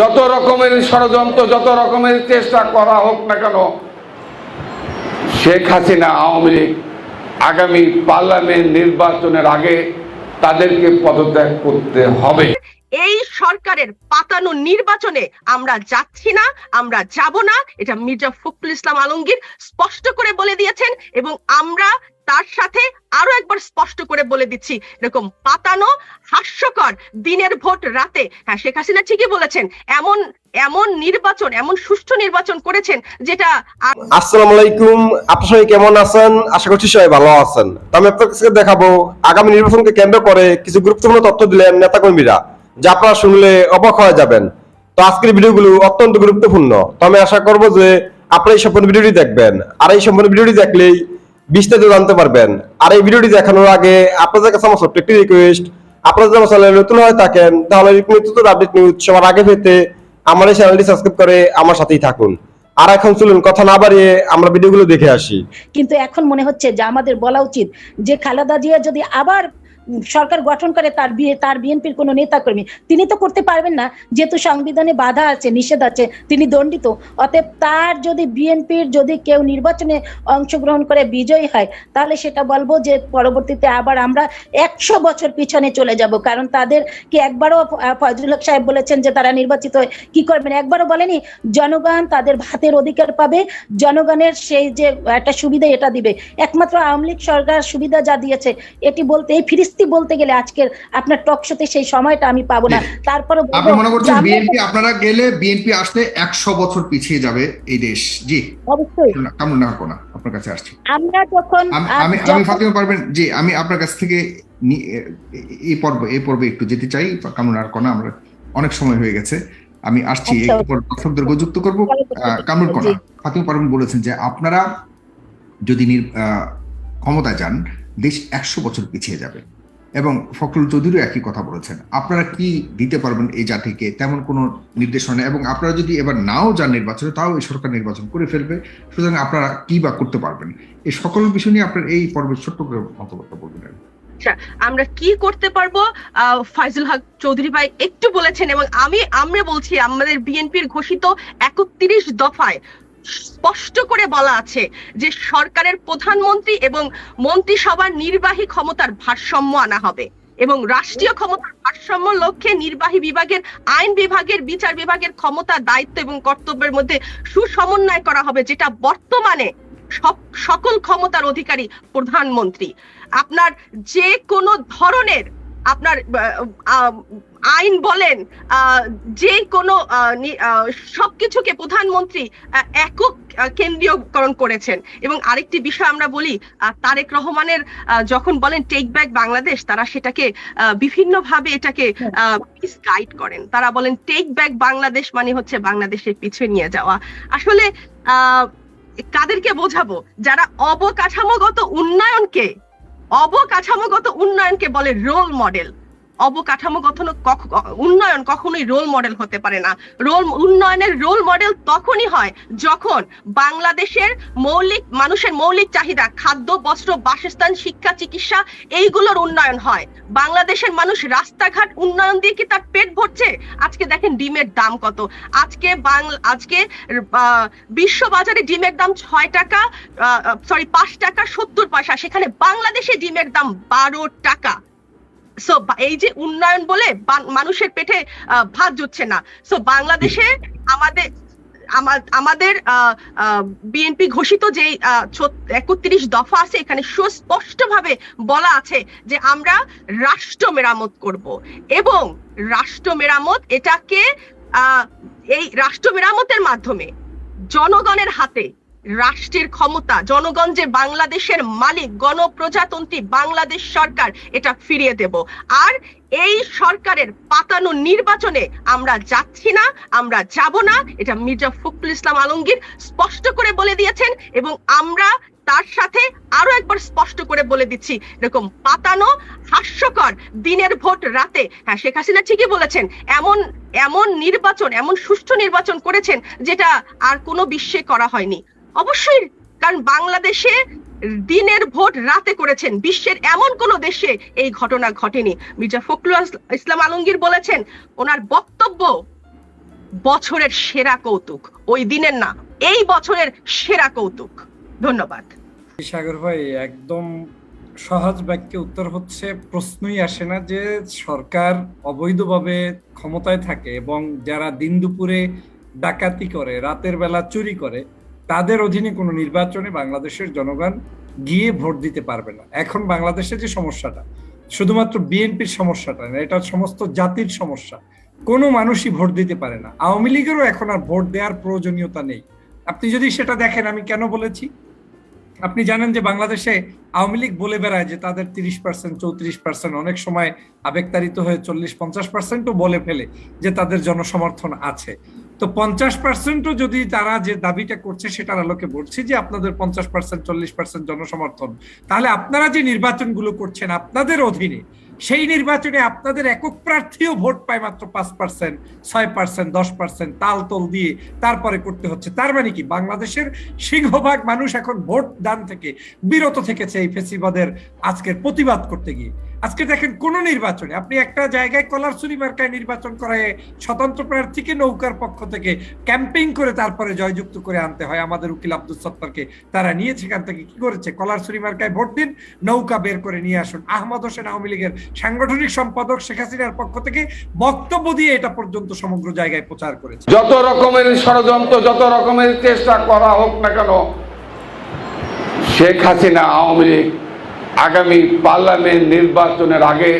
যত রকমের ষড়যন্ত্র, যত রকমের চেষ্টা করা হোক না কেন, শেখ হাসিনা, আওয়ামী লীগ আগামী পার্লামেন্ট নির্বাচনের আগে তাদেরকে পদত্যাগ করতে হবে। এই সরকারের পাতানো নির্বাচনে আমরা যাচ্ছি না, আমরা যাব না। এটা মির্জা ফখরুল ইসলাম আলমগীর স্পষ্ট করে বলে দিয়েছেন এবং আমরা তার সাথে আরও একবার স্পষ্ট করে বলে দিচ্ছি, এরকম পাতানো হাস্যকর দিনের ভোট রাতে। হ্যাঁ শেখ হাসিনা ঠিকই বলেছেন, এমন এমন নির্বাচন, এমন সুষ্ঠু নির্বাচন করেছেন যেটা আসসালামু আলাইকুম। আপনার সবাই কেমন আছেন? আশা করছি সবাই ভালো আছেন। আমি আপনার কাছে দেখাবো, আগামী নির্বাচনকে কেন্দ্র করে কিছু গুরুত্বপূর্ণ তথ্য দিলেন নেতাকর্মীরা, যা আপনারা শুনলে অবাক হয়ে যাবেন। তো আজকের ভিডিওগুলো অত্যন্ত গুরুত্বপূর্ণ। তো আমি আশা করব যে আপনারা এই সম্পূর্ণ ভিডিওটি দেখবেন। আর এই সম্পূর্ণ ভিডিওটি দেখলেই বিস্তারিত জানতে পারবেন। আর এই ভিডিওটি দেখানোর আগে আপনাদের কাছে আমার ছোট্ট একটি রিকোয়েস্ট আপনারা যদি চ্যানেলে নতুন হয়ে থাকেন, তাহলে নতুন আপডেট নিউজ সবার আগে পেতে আমার এই চ্যানেলটি সাবস্ক্রাইব করে আমার সাথেই থাকুন। আর এখন চলুন, কথা না বাড়িয়ে আমরা ভিডিওগুলো দেখে আসি। কিন্তু এখন মনে হচ্ছে যে আমাদের বলা উচিত যে খালেদা জিয়া যদি আবার সরকার গঠন করে তার বিয়ে, তার বিএনপির কোনো নেতা কর্মী তিনি তো করতে পারবেন না। যেহেতু সংবিধানে বাধা আছে, নিষেধ আছে, তিনি দণ্ডিত। অতএব তার যদি বিএনপির যদি কেউ নির্বাচনে অংশগ্রহণ করে বিজয়ী হয়, তাহলে সেটা বলব যে পরবর্তীতে আবার আমরা একশো বছর পিছনে চলে যাব। কারণ তাদের কি একবারও ফজলুল হক সাহেব বলেছেন যে তারা নির্বাচিত হয়ে কি করবেন? একবারও বলেনি, জনগণ তাদের ভাতের অধিকার পাবে, জনগণের সেই যে একটা সুবিধা এটা দিবে। একমাত্র আওয়ামী লীগ সরকার সুবিধা যা দিয়েছে, এটি বলতে এই ফিরিস্তি বলতে গেলে আজকের আপনার টক শোতে সেই সময়টা আমি পাবো না। তারপরে আপনি মনে করছেন বিএনপি আপনারা গেলে বিএনপি আসলে একশো বছর পিছিয়ে যাবে এই দেশ। জি। অবশ্যই। কামরুন কোনা আপনার কাছে আসছি। আমরা যখন আমি- আমি ফাতিমা পারবেন জি আমি আপনার কাছ থেকে এই পর্ব এই পর্বে একটু যেতে চাই কামরুন নাহার কোনা আমরা অনেক সময় হয়ে গেছে। আমি আসছি আচ্ছা। একটু পর দর্শকদেরকে যুক্ত করব। আহ, কামরুন কোনা ফাতিমা পারবেন বলেছেন যে আপনারা যদি ক্ষমতায় যান দেশ একশো বছর পিছিয়ে যাবে। এবং ফখরুল চৌধুরীও একই কথা বলেছেন। আপনারা কি দিতে পারবেন এই জাতিকে? তেমন কোনো নির্দেশনা এবং আপনারা যদি এবার নাও যান নির্বাচনে, তাও এই সরকার নির্বাচন করে ফেলবে। সুতরাং আপনারা কি বা করতে পারবেন? এই সকল বিষয় নিয়ে আপনার এই পর্বে ছোট্ট করে মতামত বলবেন আমরা কি করতে পারব? ফাইজুল হক চৌধুরী ভাই একটু বলেছেন এবং আমি, আমরা বলছি, আমাদের বিএনপির ঘোষিত একত্রিশ দফায় স্পষ্ট করে বলা আছে যে সরকারের প্রধানমন্ত্রী এবং মন্ত্রিসভার নির্বাহী ক্ষমতার ভারসাম্য আনা হবে এবং রাষ্ট্রীয় ক্ষমতার ভারসাম্য লক্ষ্যে নির্বাহী বিভাগের, আইন বিভাগের, বিচার বিভাগের ক্ষমতা, দায়িত্ব এবং কর্তব্যের মধ্যে সুসমন্বয় করা হবে, যেটা বর্তমানে সকল ক্ষমতার অধিকারী প্রধানমন্ত্রী। আপনার যে কোনো ধরনের আপনার আইন বলেন যে কোনো সবকিছুকে প্রধানমন্ত্রী একক কেন্দ্রীয়করণ করেছেন। এবং আরেকটি বিষয় আমরা বলি তারেক রহমানের যখন বলেন টেক ব্যাক বাংলাদেশ তারা সেটাকে বিভিন্ন ভাবে এটাকে গাইড করেন। তারা বলেন টেক ব্যাক বাংলাদেশ মানে হচ্ছে বাংলাদেশের পিছিয়ে নিয়ে যাওয়া। আসলে কাদেরকে বোঝাবো, যারা অবকাঠামোগত উন্নয়নকে অবকাঠামোগত উন্নয়নকে বলে রোল মডেল অবকাঠামোগত কখ- উন্নয়ন কখনোই রোল মডেল হতে পারে না। রোল উন্নয়নের রোল মডেল তখনই হয় যখন বাংলাদেশের মৌলিক, মানুষের মৌলিক চাহিদা, খাদ্য, বস্ত্র, বাসস্থান, শিক্ষা, চিকিৎসা, এইগুলোর উন্নয়ন হয়। বাংলাদেশের মানুষ রাস্তাঘাট উন্নয়ন দিয়ে কি তার পেট ভরছে? আজকে দেখেন ডিমের দাম কত। আজকে বাংলা আজকে বিশ্ব বাজারে ডিমের দাম ছয় টাকা সরি পাঁচ টাকা সত্তর পয়সা। সেখানে বাংলাদেশে ডিমের দাম বারো টাকা। সো এই যে উন্নয়ন বলে মানুষের পেটে ভাত জুটছে না। সো বাংলাদেশে আমাদের, আমা- আমাদের বিএনপি ঘোষিত যে একত্রিশ দফা আছে, এখানে সুস্পষ্ট ভাবে বলা আছে যে আমরা রাষ্ট্র মেরামত করব। এবং রাষ্ট্র মেরামত এটাকে এই রাষ্ট্র মেরামতের মাধ্যমে জনগণের হাতে রাষ্ট্রের ক্ষমতা জনগণ যে বাংলাদেশের মালিক, গণপ্রজাতন্ত্রী বাংলাদেশ সরকার, এটা ফিরিয়ে দেব। আর এই সরকারের পাতানো নির্বাচনে আমরা যাচ্ছি না, আমরা যাব না, এটা মির্জা ফখরুল ইসলাম আলমগীর স্পষ্ট করে বলে দিয়েছেন এবং আমরা তার সাথে আরও একবার স্পষ্ট করে বলে দিচ্ছি, এরকম পাতানো হাস্যকর দিনের ভোট রাতে। হ্যাঁ শেখ হাসিনা ঠিকই বলেছেন, এমন এমন নির্বাচন, এমন সুষ্ঠু নির্বাচন করেছেন যেটা আর কোনো বিশ্বে করা হয়নি। অবশ্যই, কারণ বাংলাদেশে দিনের ভোট রাতে করেছেন। বিশ্বের এমন কোন দেশে এই ঘটনা ঘটেনি। মির্জা ফখরুল ইসলাম আলমগীর বলেছেন, ওনার বক্তব্য বছরের সেরা কৌতুক। ওই দিনের না, এই বছরের সেরা কৌতুক। ধন্যবাদ। সাগর ভাই, একদম সহজ বাক্যে উত্তর হচ্ছে, প্রশ্নই আসে না যে সরকার অবৈধভাবে ক্ষমতায় থাকে এবং যারা দিন দুপুরে ডাকাতি করে, রাতের বেলা চুরি করে তাদের অধীনে কোনো নির্বাচনে বাংলাদেশের জনগণ গিয়ে ভোট দিতে পারবে না। এখন বাংলাদেশের যে সমস্যাটা, শুধুমাত্র বিএনপির সমস্যাটা না, এটা সমস্ত জাতির সমস্যা। কোনো মানুষই ভোট দিতে পারে না। আওয়ামী লীগেরও এখন আর ভোট দেওয়ার প্রয়োজনীয়তা নেই। আপনি যদি সেটা দেখেন, আমি কেন বলেছি? আপনি জানেন যে বাংলাদেশে আওয়ামী লীগ বলে বেড়ায় যে তাদের তিরিশ পার্সেন্ট, চৌত্রিশ পার্সেন্ট অনেক সময় আবেগতাড়িত হয়ে চল্লিশ পঞ্চাশ পার্সেন্টও বলে ফেলে যে তাদের জনসমর্থন আছে। তো পঞ্চাশ পার্সেন্টও যদি তারা যে দাবিটা করছে সেটার আলোকে বলছি যে আপনাদের পঞ্চাশ পার্সেন্ট চল্লিশ পার্সেন্ট জনসমর্থন, তাহলে আপনারা যে নির্বাচনগুলো করছেন আপনাদের অধীনে, সেই নির্বাচনে আপনাদের একক প্রার্থীও ভোট পায় মাত্র পাঁচ পার্সেন্ট ছয় পার্সেন্ট দশ পার্সেন্ট তাল তোল দিয়ে তারপরে করতে হচ্ছে। তার মানে কি? বাংলাদেশের সিংহভাগ মানুষ এখন ভোট দান থেকে বিরত থেকেছে এই ফেসিবাদের আজকের প্রতিবাদ করতে গিয়ে। আজকে দেখেন কোন নির্বাচনে, আপনি একটা জায়গায় কলার চুরি মার্কায় নির্বাচন করায় স্বতন্ত্র প্রার্থীকে নৌকার পক্ষ থেকে ক্যাম্পেইন করে তারপরে জয়যুক্ত করে আনতে হয় আমাদের উকিল আব্দুল সত্তারকে। তারা নিয়ে সেখান থেকে কি করেছে? কলার চুরি মার্কায় ভোট দিন, নৌকা বের করে নিয়ে আসুন। আহমদ হোসেন আওয়ামী লীগের সাংগঠনিক সম্পাদক শেখ হাসিনার পক্ষ থেকে বক্তব্য দিয়ে এটা পর্যন্ত সমগ্র জায়গায় প্রচার করেছে। যত রকমের ষড়যন্ত্র, যত রকমের চেষ্টা করা হোক না কেন, শেখ হাসিনা আওয়ামী লীগ আগামী পার্লামেন্ট নির্বাচনের আগে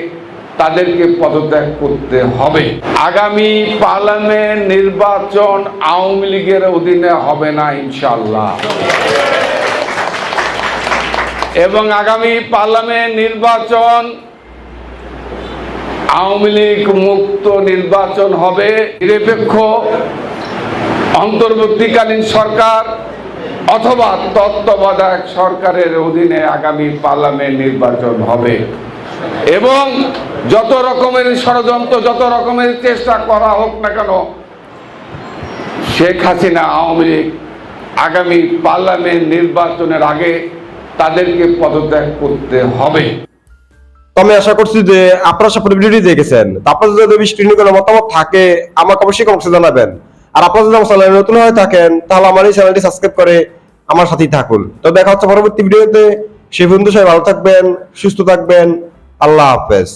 তাদেরকে পদত্যাগ করতে হবে। আগামী পার্লামেন্ট নির্বাচন আওয়ামী লীগের অধীনে হবে না ইনশাল্লাহ এবং আগামী পার্লামেন্ট নির্বাচন আওয়ামী লীগ মুক্ত নির্বাচন হবে। নিরপেক্ষ, অন্তর্বর্তীকালীন সরকার অথবা তত্ত্বাবধায়ক সরকারের অধীনে আগামী পার্লামেন্ট নির্বাচন হবে। এবং যত রকমের ষড়যন্ত্র, যত রকমের চেষ্টা করা হোক না কেন, শেখ হাসিনা, আওয়ামী লীগ আগামী পার্লামেন্ট নির্বাচনের আগে তাদেরকে পদত্যাগ করতে হবে। আমি আশা করছি যে আপনারা সব ভিডিওটি দেখেছেন। তো আপনাদের যদি নিয়ে কোনো মতামত থাকে, আমাকে অবশ্যই কমেন্টে জানাবেন। আর আপনারা যদি আমার চ্যানেলে নতুন হয়ে থাকেন, তাহলে আমার এই চ্যানেলটি সাবস্ক্রাইব করে আমার সাথেই থাকুন। তো দেখা হচ্ছে পরবর্তী ভিডিওতে। সে বন্ধু সবাই ভালো থাকবেন, সুস্থ থাকবেন। আল্লাহ হাফেজ।